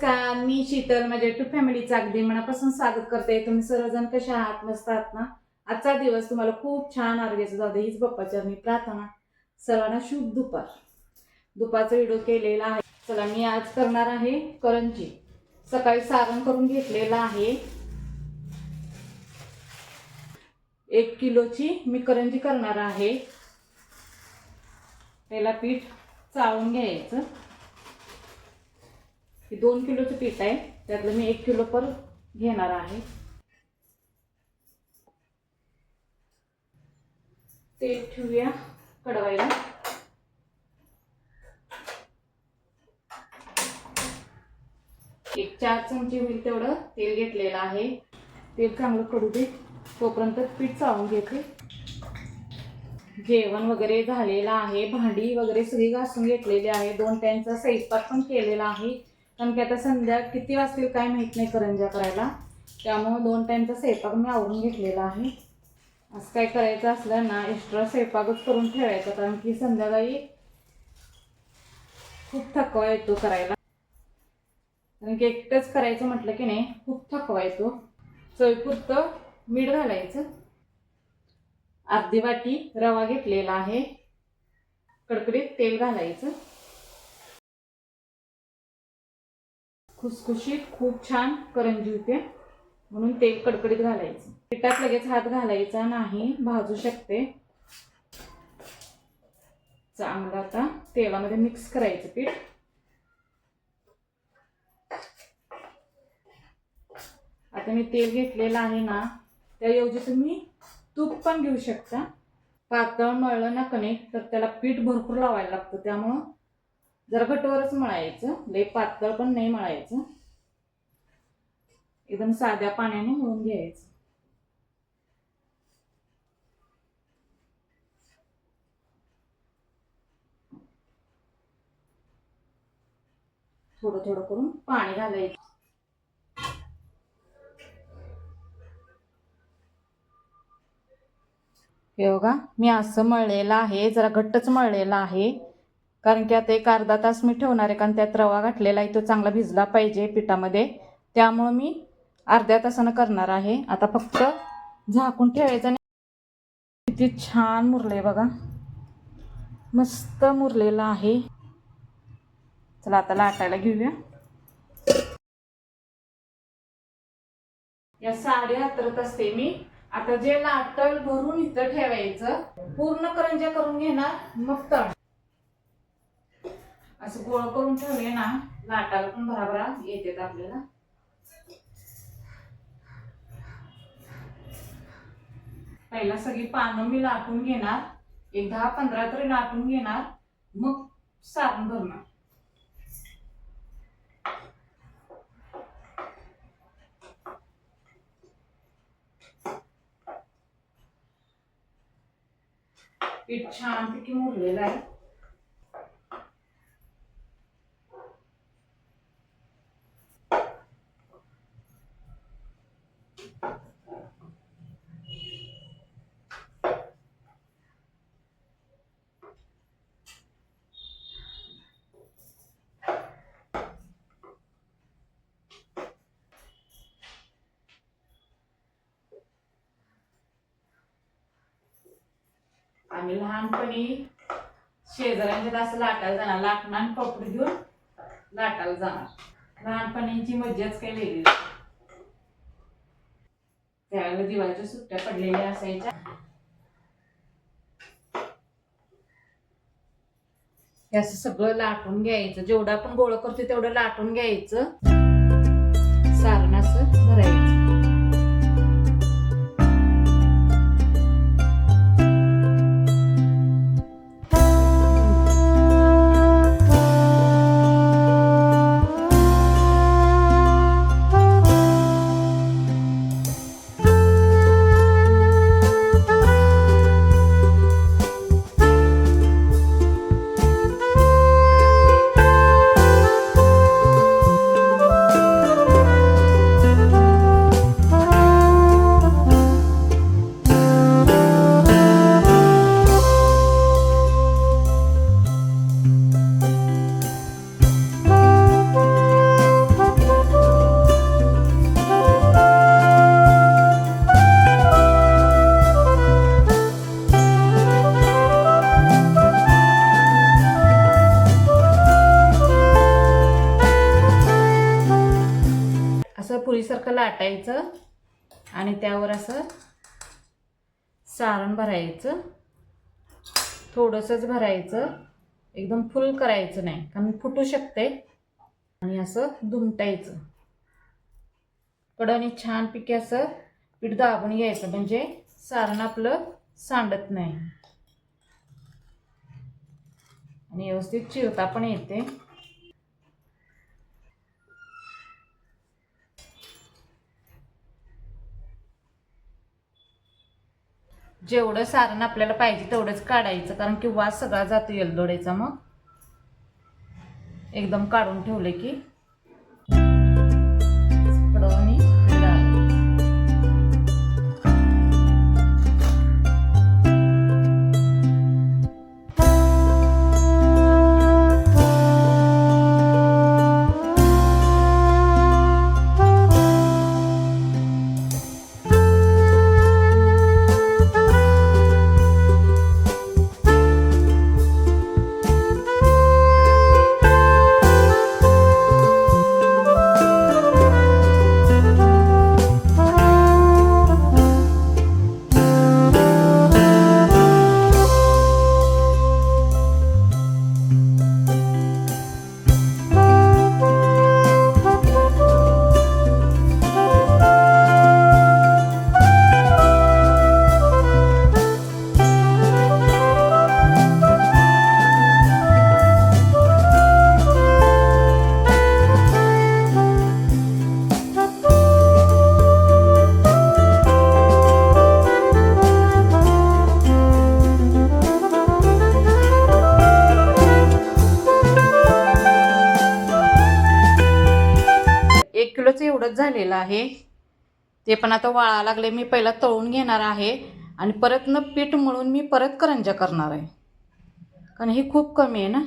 नमस्कार मी शीतल माझ्या टू फॅमिलीचं अगदी मनापासून स्वागत करते. तुम्ही सर्वजण कशा आहात? मस्त आहात ना? आजचा दिवस तुम्हाला खूप छान आरोग्याचा जाऊ दे हीच बाप्पाच्या मी प्रार्थना. सर्वांना शुभ दुपार. दुपारचा व्हिडिओ केलेला आहे. चला मी आज करणार आहे करंजी. सकाळी सारण करून घेतलेलं आहे. एक किलोची मी करंजी करणार आहे. त्याला पीठ चाळून घ्यायचं. हे दोन किलोचं पीठ आहे. त्यातलं मी एक किलो पर घेणार आहे. तेल ठेवूया कडवायला एक चार चमचे होईल तेवढं तेल घेतलेलं आहे. तेल चांगलं कडू दे. तोपर्यंत पीठ चाळून घेते. जेवण वगैरे झालेलं आहे. भांडी वगैरे सगळी घासून घेतलेली आहे. दोन त्यांचा स्वयंपाक पण केलेला आहे. कारण की आता संध्या किती वाजतील काय माहीत नाही करंजा करायला. त्यामुळं दोन टाईमचा स्वयंपाक मी आवरून घेतलेला आहे. असं काय करायचं असलं ना एक्स्ट्रा स्वयंपाकच करून ठेवायचा कारण की संध्याकाळी खूप थकवा येतो करायला. कारण की एकटंच करायचं म्हटलं की नाही खूप थकवा येतो. चवीपुरतं मीठ घालायचं. अर्धी वाटी रवा घेतलेला आहे. कडकडीत तेल घालायचं. खुसखुशीत खूप छान करंजी होते. म्हणून तेल कडकडीत घालायचं. पिठात लगेच हात घालायचा नाही भाजू शकते. चांगलं आता तेलामध्ये मिक्स करायचं पीठ. आता मी तेल घेतलेलं आहे ना त्याऐवजी तुम्ही तूप पण घेऊ शकता. पातळ मळलं ना कणिक तर त्याला पीठ भरपूर लावायला लागतं. त्यामुळं जरा घटवरच मळायचं. लई पातळ पण नाही मळायचं. एकदम साध्या पाण्याने मळून घ्यायचं. थोडं थोडं करून पाणी घालायचं. हे बघा मी असं मळलेलं आहे जरा घट्टच मळलेलं आहे. कारण की आता एक अर्धा तास मी ठेवणार आहे कारण त्यात रवा घातलेला आहे तो चांगला भिजला पाहिजे पिठामध्ये. त्यामुळं मी अर्ध्या तासानं करणार आहे. आता फक्त झाकून ठेवायचं आणि किती छान मुरले बघा. मस्त मुरलेलं आहे. चला आता लाटायला घेऊया. या साडी हातरत असते मी. आता जे लाटल भरून इथं ठेवायचं पूर्ण करंज्या करून घेणार मग तळ असं गोळ करून ठेवले ना लाटाला पण भराभरा येतात आपल्याला. पहिला सगळी पानं मी लाटून घेणार एक दहा पंधरा तरी लाटून घेणार मग सारण भरणार. पीठ छानपैकी मुरलेलं आहे. आम्ही लहानपणी शेजाऱ्यांच्या असं लाटायला जाणार. लाटणं आणि कपडे घेऊन लाटायला जाणार. लहानपणीची मज्जाच काही वेगळी त्यावेळेला दिवाळीच्या सुट्ट्या पडलेल्या असायच्या. असं सगळं लाटून घ्यायचं. जेवढं आपण गोळ करतो तेवढं लाटून घ्यायचं. सारण असं भरायचं. पोळीसारखं लाटायचं आणि त्यावर असं सारण भरायचं. थोडंसंच भरायचं. एकदम फुल करायचं नाही कारण फुटू शकते. आणि असं दुमटायचं. कडनी छानपैकी असं पीठ दाबून घ्यायचं म्हणजे सारण आपलं सांडत नाही. आणि व्यवस्थित चिरता पण येते. जेवढं सारण आपल्याला पाहिजे तेवढंच काढायचं कारण की वास सगळा जातो येलदोड्याचा मग. एकदम काढून ठेवले की. झालेलं आहे. ते पण आता वाळा लागले. मी पहिला तळून घेणार आहे आणि परत न पीठ मळून मी परत करंजा करणार आहे. कारण हे खूप कमी आहे ना?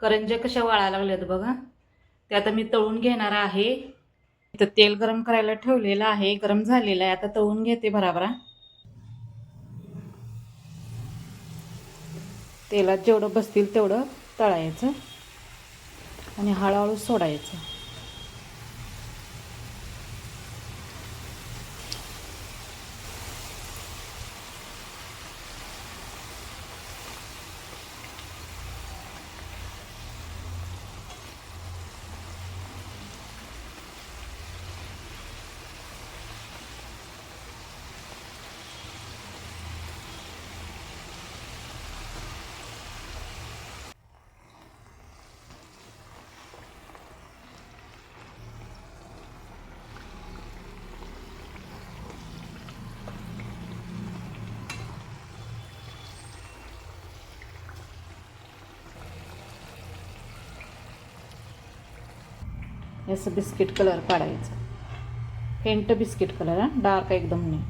करंजा कशा वाळा लागल्यात बघा. ते आता मी तळून घेणार आहे. इथं तेल गरम करायला ठेवलेलं आहे. गरम झालेलं आहे. आता तळून घेते भराभरा तेलात जेवढं बसतील तेवढं तळायचं आणि हळूहळू सोडायचं. असं बिस्किट कलर काढायचं. फेंट बिस्किट कलर हां. डार्क एकदम नाही.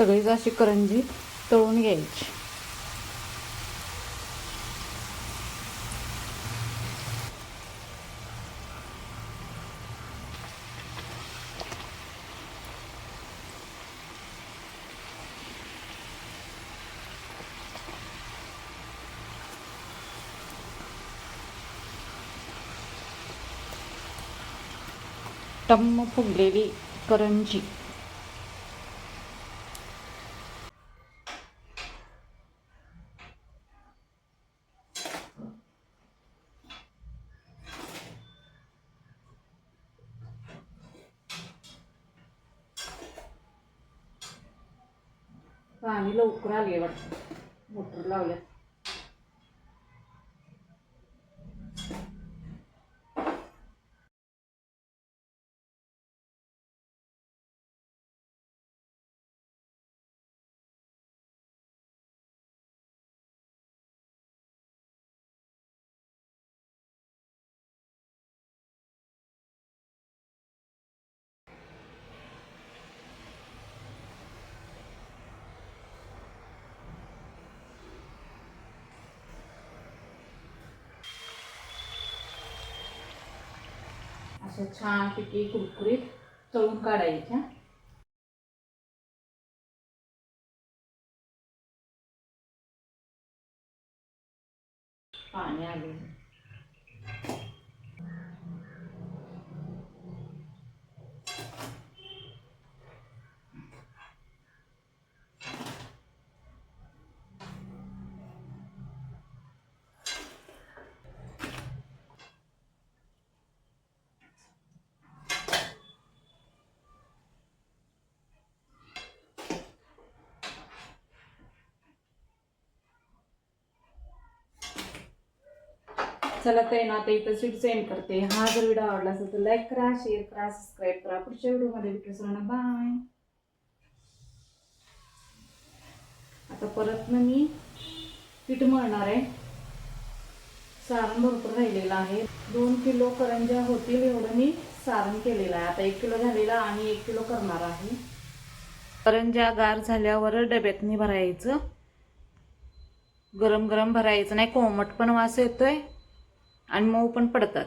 सगळीच अशी करंजी तळून घ्यायची. टम्म फुगलेली करंजी. पाणी लवकर अशा छानपैकी कुरकुरीत तळून काढायच्या. पाणी आले. चला ते ना आता इथं सीट सेंड करते. हा जर व्हिडिओ आवडला असेल तर लाईक करा शेअर करा सबस्क्राईब करा. पुढच्या व्हिडिओमध्ये भेटू सरांना बाय आता परत ना मी पीठ मळणार आहे. सारण भरपूर राहिलेलं आहे. दोन किलो करंज्या होतील एवढं मी सारण केलेलं आहे. आता एक किलो झालेला आणि एक किलो करणार आहे. करंज्या गार झाल्यावर डब्यातनी भरायचं. गरम गरम भरायचं. नाही कोमट पण वास येतोय. आणि मऊ पण पडतात.